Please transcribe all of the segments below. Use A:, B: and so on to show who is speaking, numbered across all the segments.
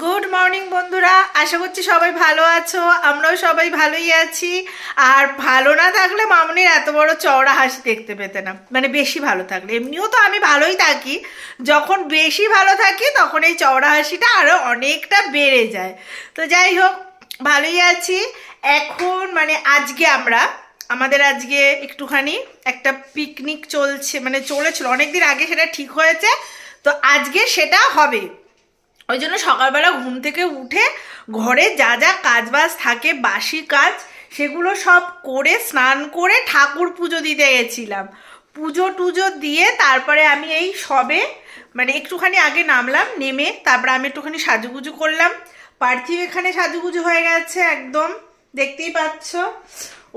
A: Good morning বন্ধুরা। আশা করছি সবাই ভালো আছো। আমরাও সবাই ভালোই আছি। আর ভালো না থাকলে মামনির এত বড় চওড়া হাসি দেখতে পেতে না। মানে বেশি ভালো থাকলে। এমনিও তো আমি ভালোই থাকি। যখন বেশি ভালো থাকি, তখন এই চওড়া হাসিটা আরও অনেকটা বেড়ে যায়। তো যাই হোক, ভালোই আছি। এখন মানে আজকে আমরা, আমাদের আজকে একটুখানি একটা পিকনিক চলছে মানে চলেছিল। অনেকদিন আগে সেটা ঠিক হয়েছে। তো আজকে সেটা হবে। ওই জন্য সকালবেলা ঘুম থেকে উঠে ঘরে যা যা কাজ বাজ থাকে, বাসি কাজ, সেগুলো সব করে, স্নান করে ঠাকুর পুজো দিতে গেছিলাম। পুজো টুজো দিয়ে তারপরে আমি এই সবে মানে একটুখানি আগে নামলাম, নেমে তারপরে আমি একটুখানি সাজুগুজু করলাম। পার্থিব এখানে সাজুগুজু হয়ে গেছে একদম, দেখতেই পাচ্ছ।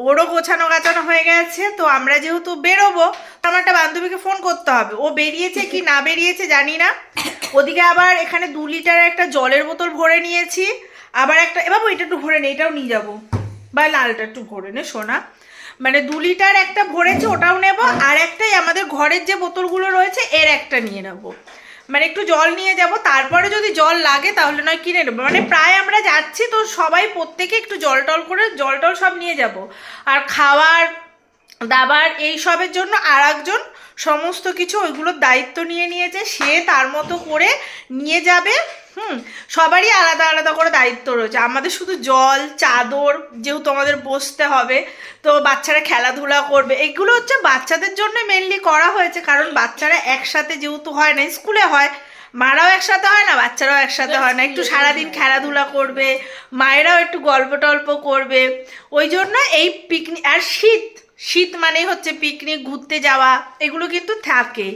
A: ওরও গোছানো গাছানো হয়ে গেছে, তো আমরা যেহেতু বেরোবো আমার একটা বান্ধবীকে ফোন করতে হবে। ও বেরিয়েছে কি না বেরিয়েছে জানি না। ওদিকে আবার এখানে দু লিটার একটা জলের বোতল ভরে নিয়েছি। আবার একটা এবার এটা একটু ভরে নে, এটাও নিয়ে যাব। বা লালটা একটু ভরে নে, সোনা। মানে দু লিটার একটা ভরেছে, ওটাও নেব। আর একটাই আমাদের ঘরের যে বোতলগুলো রয়েছে, এর একটা নিয়ে নেব। মানে একটু জল নিয়ে যাব, তারপরে যদি জল লাগে তাহলে নয় কিনে নেব। মানে প্রায় আমরা যাচ্ছি তো সবাই প্রত্যেকে একটু জল টল করে জল টল সব নিয়ে যাব। আর খাওয়ার, দাবার এই সবের জন্য আর একজন সমস্ত কিছু ওইগুলোর দায়িত্ব নিয়ে নিয়েছে, সে তার মতো করে নিয়ে যাবে, হুম? সবারই আলাদা আলাদা করে দায়িত্ব রয়েছে। আমাদের শুধু জল, চাদর যেহেতু আমাদের বসতে হবে, তো বাচ্চারা খেলাধুলা করবে। এগুলো হচ্ছে বাচ্চাদের জন্য মেনলি করা হয়েছে, কারণ বাচ্চারা একসাথে যেহেতু হয় না, স্কুলে হয়, মারাও একসাথে হয় না, বাচ্চারাও একসাথে হয় না। একটু সারাদিন খেলাধুলা করবে, মায়েরাও একটু গল্প টল্প করবে। ওই জন্য এই পিকনিক আর শীত শীত মানেই হচ্ছে পিকনিক ঘুরতে যাওয়া, এগুলো কিন্তু থাকে।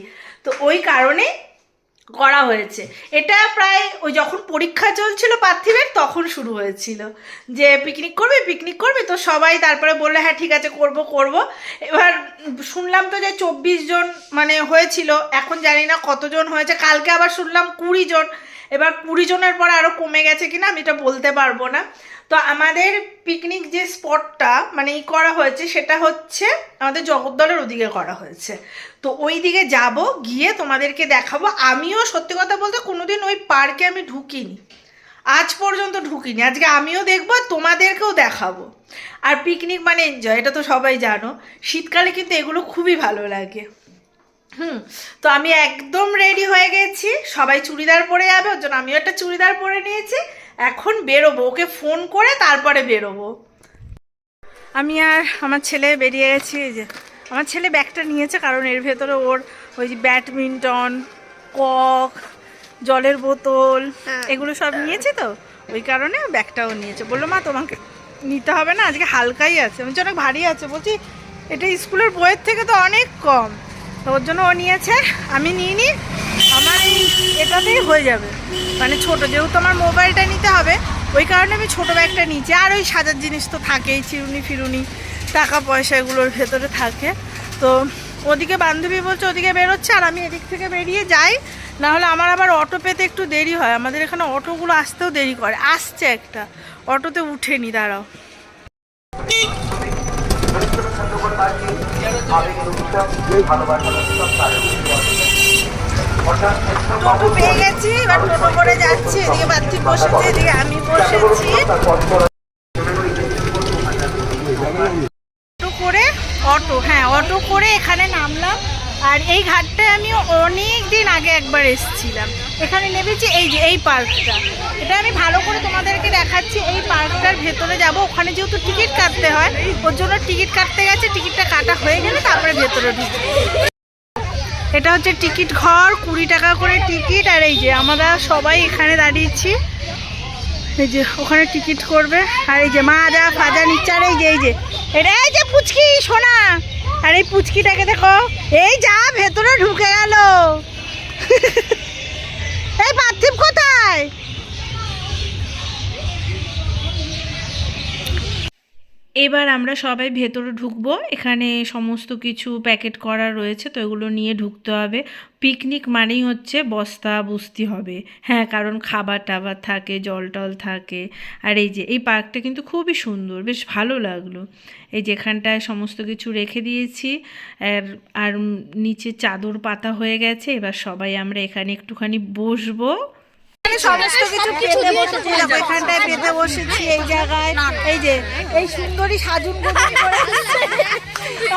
A: তো ওই কারণে করা হয়েছে। এটা প্রায় ওই যখন পরীক্ষা চলছিল পার্থিবের, তখন শুরু হয়েছিল। যে পিকনিক করবে পিকনিক করবে, তো সবাই তারপরে বললে হ্যাঁ ঠিক আছে, করব করব। এবার শুনলাম তো যে চব্বিশ জন মানে হয়েছিল, এখন জানি না কতজন হয়েছে, কালকে আবার শুনলাম কুড়ি জন। এবার কুড়ি জনের পর আরও কমে গেছে কিনা আমি এটা বলতে পারব না। তো আমাদের পিকনিক যে স্পটটা মানে ই করা হয়েছে সেটা হচ্ছে আমাদের জগদ্দলের ওদিকে করা হয়েছে। তো ওই দিকে যাব, গিয়ে তোমাদেরকে দেখাবো। আমিও সত্যি কথা বলতে কোনোদিন ওই পার্কে আমি ঢুকিনি। আজ পর্যন্ত ঢুকিনি। আজকে আমিও দেখব তোমাদেরকেও দেখাবো। আর পিকনিক মানে এনজয় এটা তো সবাই জানো। শীতকালে কিন্তু এগুলো খুবই ভালো লাগে। হুম তো আমি একদম রেডি হয়ে গেছি। সবাই চুড়িদার পরে যাবে ওর জন্য আমিও একটা চুড়িদার পরে নিয়েছি। এখন বেরোবো ওকে ফোন করে তারপরে বেরোবো। আমি আর আমার ছেলে বেরিয়ে গেছি এই যে। আমার ছেলে ব্যাগটা নিয়েছে কারণ এর ভেতরে ওর ওই যে ব্যাডমিন্টন কক জলের বোতল এগুলো সব নিয়েছে তো? ওই কারণে ব্যাগটাও নিয়েছে। বলল মা তোমাকে নিতে হবে না আজকে হালকাই আছে। আমি অনেক ভারী আছে। বলছি এটা স্কুলের বইয়ের থেকে তো অনেক কম। তো ওর জন্য ও নিয়েছে, আমি নিইনি আমার এই এটাতেই হয়ে যাবে। মানে ছোট, যেহেতু আমার মোবাইলটা নিতে হবে, ওই কারণে আমি ছোটো ব্যাগটা নিয়েছি। আর ওই সাজার জিনিস তো থাকেই, চিরুনি ফিরুনি, টাকা পয়সা এগুলোর ভেতরে থাকে। তো ওদিকে বান্ধবী বলছে, ওদিকে বেরোচ্ছে, আর আমি এদিক থেকে বেরিয়ে যাই। না হলে আমার আবার অটো পেতে একটু দেরি হয়। আমাদের এখানে অটোগুলো আসতেও দেরি করে। আসছে একটা। অটোতে উঠেনি দাঁড়াও। টোটো পেয়ে গেছি, এবার টোটো করে যাচ্ছি, এদিকে বাচ্চি বসেছে, এদিকে আমি বসেছি। অটো করে, অটো হ্যাঁ অটো করে এখানে নামলাম। আর এই ঘাটটায় আমি অনেক দিন আগে একবার এসেছিলাম। এখানে নেমেছি এই যে, এই পার্কটা। এটা আমি ভালো করে তোমাদেরকে দেখাচ্ছি, এই পার্কটার ভেতরে যাব। ওখানে যেহেতু টিকিট কাটতে হয়, ওর জন্য টিকিট কাটতে গেছে, টিকিটটা কাটা হয়ে গেলে তারপরে ভেতরে ঢুকবো। এটা হচ্ছে টিকিট ঘর, কুড়ি টাকা করে টিকিট, আর এই যে আমরা সবাই এখানে দাঁড়িয়েছি। এই যে, ওখানে টিকিট করবে। আর এই যে মাজা ফাজা নিচ্ছে, আর এই যে এই যে এটা এই যে পুচকি, সোনা। আর এই পুচকিটাকে দেখো। এই যা ভেতরে ঢুকে গেল। এবার আমরা সবাই ভেতরে ঢুকবো। এখানে সমস্ত কিছু প্যাকেট করা রয়েছে, তো এগুলো নিয়ে ঢুকতে হবে। পিকনিক মানেই হচ্ছে বস্তা বুস্তি হবে। হ্যাঁ কারণ খাবার টাবার থাকে, জল টল থাকে। আর এই যে, এই পার্কটা কিন্তু খুবই সুন্দর, বেশ ভালো লাগল। এই যেখানটায় সমস্ত কিছু রেখে দিয়েছি। আর আর নিচে চাদর পাতা হয়ে গেছে। এবার সবাই আমরা এখানে একটুখানি বসবো। এখানে সমস্ত কিছু পেতে বসেছি। এখানটায় পেতে বসেছি এই জায়গায়। এই যে এই সুন্দরী সাজুন করে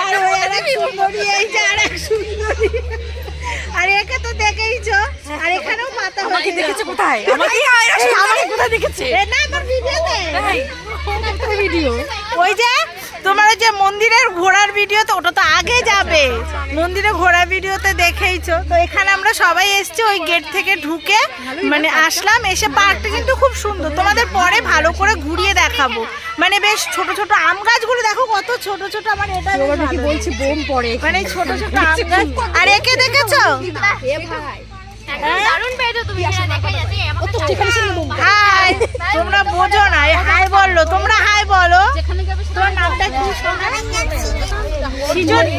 A: আর ওই আর এক সুন্দরী এই যে আর এক সুন্দরী। আর একে তো দেখেইছো। আর এখানেও পাতা হয়েছে। দেখেছ কোথায়? আমাকে আমাকে কোথায় দেখেছে? না আমার ভিডিওতে। ভিডিও। ওই যে তোমার ওই যে মন্দিরের ঘোরার ভিডিও তো ওটা তো আগে যাবে। মন্দিরে ঘোরার ভিডিওতে দেখেইছো। তো এখানে আমরা সবাই এসেছি ওই গেট থেকে ঢুকে মানে আসলাম এসে পার্কটা কিন্তু খুব সুন্দর। তোমাদের পরে ভালো করে ঘুরিয়ে দেখাবো। মানে বেশ ছোট ছোট আম গাছগুলো দেখো কত ছোট ছোট আমার এটা
B: বলছি বোম পড়ে
A: মানে ছোট ছোট আম গাছ। আর একে দেখেছ?
C: দারুণ পেয়েছ তুমি। হ্যাঁ,
A: হাই তোমরা বোঝো না হাই বলল তোমরা হাই বলো তোমার নামটা কি সৃজনী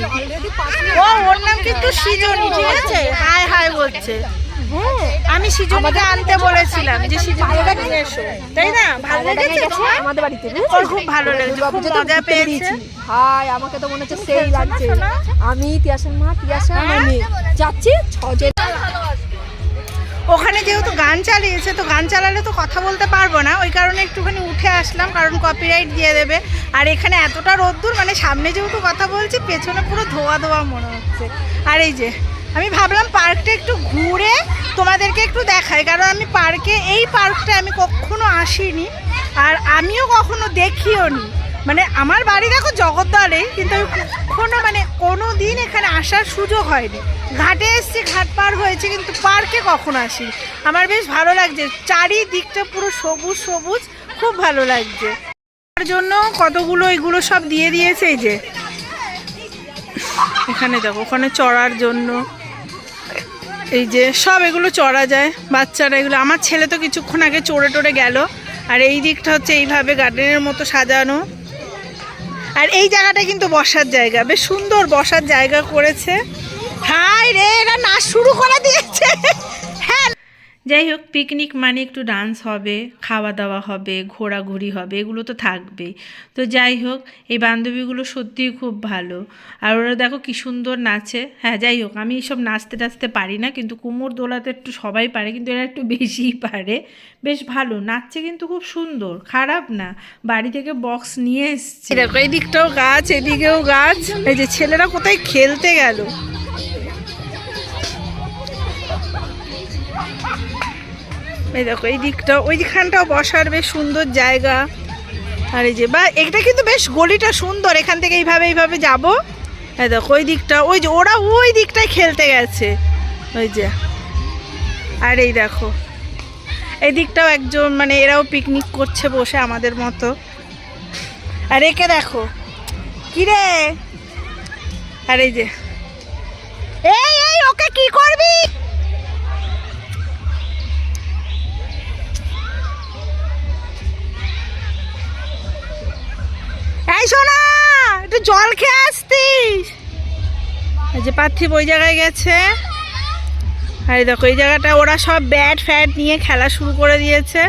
A: ও ওর নাম কিন্তু সৃজনী ঠিক আছে। হাই হাই বলছে। আমি সিজনকে আনতে বলেছিলাম যে সৃজনীটা নিয়ে এসো। তাই না? ভালো লেগেছে
B: আমাদের বাড়িতে
A: ওর খুব ভালো লেগেছে খুব মজা পেয়েছি।
B: হাই আমাকে তো মনে হচ্ছে সেই লাগছে। আমি ইতিহাসের মা ইতিহাসের
A: হ্যাঁ?
B: আমি যাচ্ছি ছজন
A: ওখানে যেহেতু গান চালিয়েছে, তো গান চালালে তো কথা বলতে পারব না। ওই কারণে একটুখানি উঠে আসলাম, কারণ কপিরাইট দিয়ে দেবে। আর এখানে এতটা রোদ্দুর মানে সামনে যেহেতু কথা বলছি, পেছনে পুরো ধোয়া ধোয়া মনে হচ্ছে। আর এই যে, আমি ভাবলাম পার্কটা একটু ঘুরে তোমাদেরকে একটু দেখাই, কারণ আমি পার্কে, এই পার্কটা আমি কখনো আসিনি, আর আমিও কখনো দেখিও নি। মানে আমার বাড়ি দেখো জগদ্দলে কিন্তু আমি কখনো মানে কোনো দিন এখানে আসার সুযোগ হয়নি। ঘাটে এসছি, ঘাট পার হয়েছে, কিন্তু পার্কে কখনো আসি আমার বেশ ভালো লাগছে। চারিদিকটা পুরো সবুজ সবুজ, খুব ভালো লাগছে। তার জন্য কতগুলো এগুলো সব দিয়ে দিয়েছে এই যে। এখানে দেখো, ওখানে চড়ার জন্য। এই যে সব এগুলো চড়া যায়, বাচ্চারা এগুলো। আমার ছেলে তো কিছুক্ষণ আগে চড়ে টড়ে গেল। আর এই দিকটা হচ্ছে এইভাবে গার্ডেনের মতো সাজানো। আর এই জায়গাটা কিন্তু বসার জায়গা। বেশ সুন্দর বসার জায়গা করেছে। হাই রে এরা নাচ শুরু করে দিয়েছে। হ্যাঁ। যাই হোক পিকনিক মানে একটু ডান্স হবে খাওয়া দাওয়া হবে ঘোরাঘুরি হবে এগুলো তো থাকবেই। তো যাই হোক এই বান্ধবীগুলো সত্যিই খুব ভালো। আর ওরা দেখো কি সুন্দর নাচে। হ্যাঁ যাই হোক আমি এইসব নাচতে টাচতে পারি না কিন্তু কুমোর দোলাতে একটু সবাই পারে কিন্তু এরা একটু বেশিই পারে। বেশ ভালো নাচছে কিন্তু খুব সুন্দর খারাপ না। বাড়ি থেকে বক্স নিয়ে এসছে। দেখো এই দিকটাও গাছ এদিকেও গাছ। এই যে ছেলেরা কোথায় খেলতে গেল? এই দেখো, এই দিকটা ওই দিকখানটাও বসার বেশ সুন্দর জায়গা। আর এই যে, বা, এটা কিন্তু বেশ গলিটা সুন্দর, এখান থেকে এইভাবে এইভাবে যাব। এই দেখো, ওই দিকটা, ওই যে, ওরা ওই দিকটায় খেলতে গেছে। ওই যে, আর এই দেখো, এই দিকটাও একজন মানে এরাও পিকনিক করছে বসে আমাদের মতো। আর একে দেখো, কিরে? আর এই যে, এই এই, ওকে কি করবি? এই শোনা একটু জল খেয়ে আসতিস। এই যে পার্থিব ওই জায়গায় গেছে। আর দেখো এই জায়গাটা ওরা সব ব্যাট ফ্যাট নিয়ে খেলা শুরু করে দিয়েছে।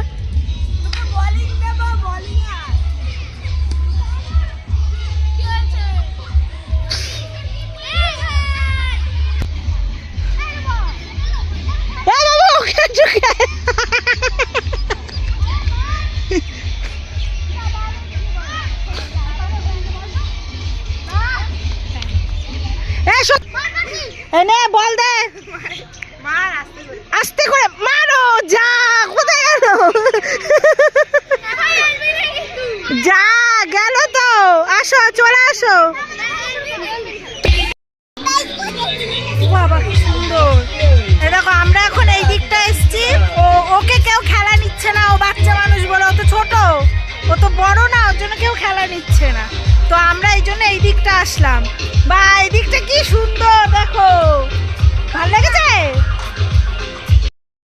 A: বাবা, এই নে, বল দে। আস্তে করে মারো, যা, কোথায় গেল? যা, গেল তো। আসো, চলে আসো। বাবা, কি সুন্দর। দেখো, আমরা এখন এই দিকটা এসেছি। ও, ওকে কেউ খেলা নিচ্ছে না, ও বাচ্চা মানুষ বলে, ও তো ছোট। ও তো বড় না, ওর জন্য কেউ খেলা নিচ্ছে না। তো আমরা এই জন্য এই দিকটা আসলাম। বা, এই দিকটা কি সুন্দর, দেখো। ভালো লেগেছে?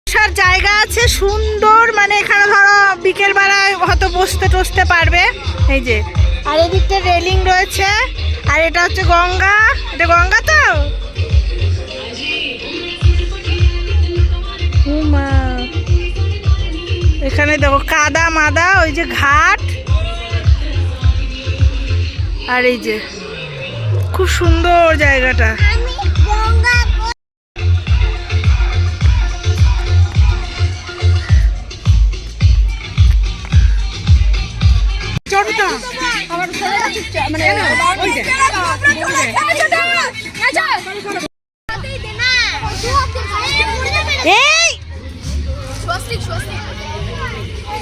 A: বসার জায়গা আছে সুন্দর মানে এখানে ধরো বিকেল বেলায় হয়তো বসতে টসতে পারবে। এই যে, আর এদিকটা রেলিং রয়েছে, আর এটা হচ্ছে গঙ্গা। এটা গঙ্গা তো? এখানে দেখো কাদা মাদা, ওই যে ঘাট। আর এই যে খুব সুন্দর জায়গাটা।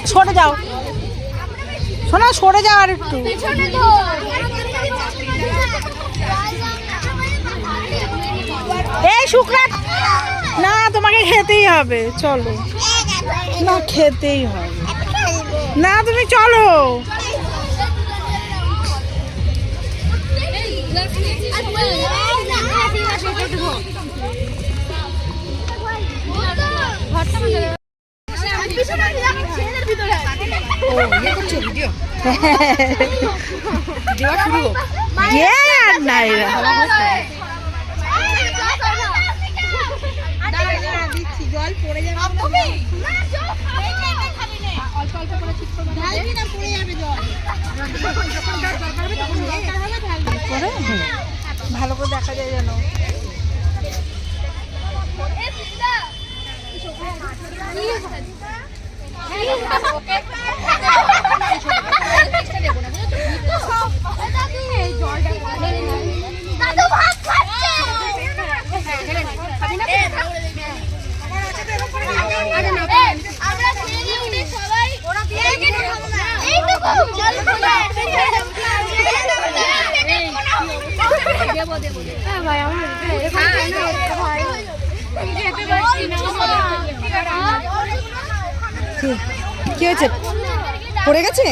A: ছোট যাও। শোনা সরে যাও আর একটু। এই শুক্রা না তোমাকে খেতেই হবে চলো। না খেতেই হবে। না তুমি চলো। ইয়ে আর নাই রা। করে ঠিক করে ঢালবি হুম। ভালো করে দেখা যায় যেন
C: দাদু ভাত খাচ্ছে আমরা খেয়ে দিয়ে উঠে সবাই এইটুকু জল
B: কি হয়েছে? পড়ে গেছে?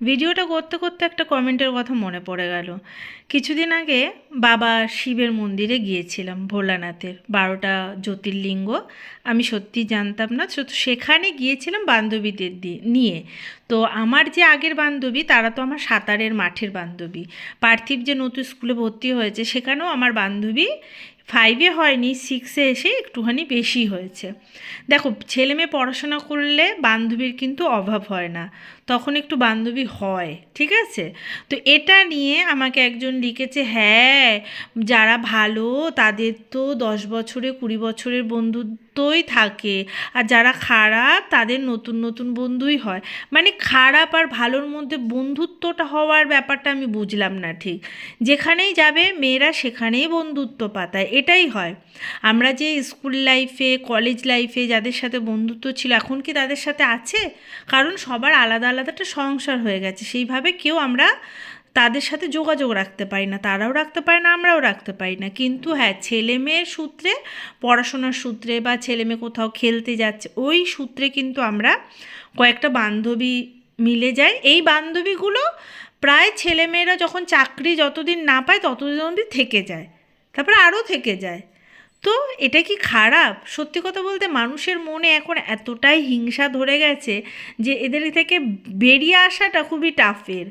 A: ভিডিওটা করতে করতে একটা কমেন্টের কথা মনে পড়ে গেল। কিছুদিন আগে বাবা শিবের মন্দিরে গিয়েছিলাম ভোলানাথের, বারোটা জ্যোতির্লিঙ্গ। আমি সত্যি জানতাম না সেখানে গিয়েছিলাম বান্ধবীদের দিয়ে নিয়ে। তো আমার যে আগের বান্ধবী, তারা তো আমার সাঁতারের মাঠের বান্ধবী। পার্থিব যে নতুন স্কুলে ভর্তি হয়েছে, সেখানেও আমার বান্ধবী ফাইভে হয়নি সিক্সে এসে একটুখানি বেশি হয়েছে। দেখো ছেলে মেয়ে পড়াশোনা করলে বান্ধবীর কিন্তু অভাব হয় না। তখন একটু বান্ধবী হয়, ঠিক আছে? তো এটা নিয়ে আমাকে একজন লিখেছে হ্যাঁ যারা ভালো তাদের তো দশ বছরে কুড়ি বছরের বন্ধুত্বই থাকে, আর যারা খারাপ তাদের নতুন নতুন বন্ধুই হয়। মানে খারাপ আর ভালোর মধ্যে বন্ধুত্বটা হওয়ার ব্যাপারটা আমি বুঝলাম না ঠিক। যেখানেই যাবে মেয়েরা সেখানেই বন্ধুত্ব পাতায়, এটাই হয়। আমরা যে স্কুল লাইফে, কলেজ লাইফে যাদের সাথে বন্ধুত্ব ছিল, এখন কি তাদের সাথে আছে? কারণ সবার আলাদা আলাদা একটা সংসার হয়ে গেছে। সেইভাবে কেউ আমরা তাদের সাথে যোগাযোগ রাখতে পারি না, তারাও রাখতে পারে না, আমরাও রাখতে পারি না। কিন্তু হ্যাঁ ছেলে মেয়ের সূত্রে, পড়াশোনার সূত্রে বা ছেলে মেয়ে কোথাও খেলতে যাচ্ছে, ওই সূত্রে কিন্তু আমরা কয়েকটা বান্ধবী মিলে যাই। এই বান্ধবীগুলো প্রায় ছেলেমেয়েরা যখন চাকরি যতদিন না পায়, ততদিন অবধি থেকে যায়। তারপরে আরও থেকে যায়। তো এটা কি খারাপ? সত্যি কথা বলতে মানুষের মনে এখন এতটাই হিংসা ধরে গেছে যে এদের থেকে বেরিয়ে আসাটা খুবই টাফের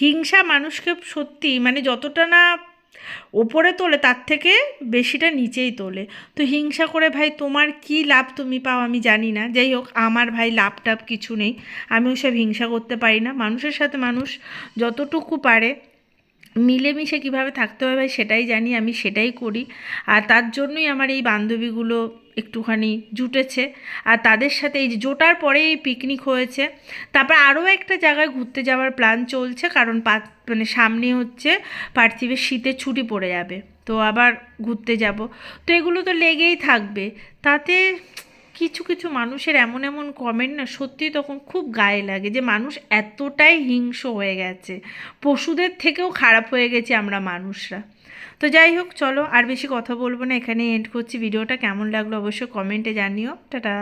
A: হিংসা মানুষকে সত্যি মানে যতটা না ওপরে তোলে তার থেকে বেশিটা নিচেই তোলে। তো হিংসা করে, ভাই, তোমার কি লাভ তুমি পাও আমি জানি না। যাই হোক, আমার ভাই লাভ টাভ কিছু নেই। আমি ওসব হিংসা করতে পারি না। মানুষের সাথে মানুষ যতটুকু পারে মিলেমিশে কীভাবে থাকতে হবে সেটাই জানি, আমি সেটাই করি। আর তার জন্যই আমার এই বান্ধবীগুলো একটুখানি জুটেছে। আর তাদের সাথে এই জোটার পরে এই পিকনিক হয়েছে। তারপর আরও একটা জায়গায় ঘুরতে যাওয়ার প্ল্যান চলছে, কারণ মানে সামনে হচ্ছে পার্থিবের শীতের ছুটি পড়ে যাবে। তো আবার ঘুরতে যাব। তো এগুলো তো লেগেই থাকবে। তাতে কিছু কিছু মানুষের এমন এমন কমেন্ট না সত্যি তখন খুব গায়ে লাগে যে মানুষ এতটাই হিংস্র হয়ে গেছে। পশুদের থেকেও খারাপ হয়ে গেছি আমরা মানুষরা। তো যাই হোক, চলো আর বেশি কথা বলব না। এখানে এন্ড করছি। ভিডিওটা কেমন লাগল অবশ্যই কমেন্টে জানিও। টাটা।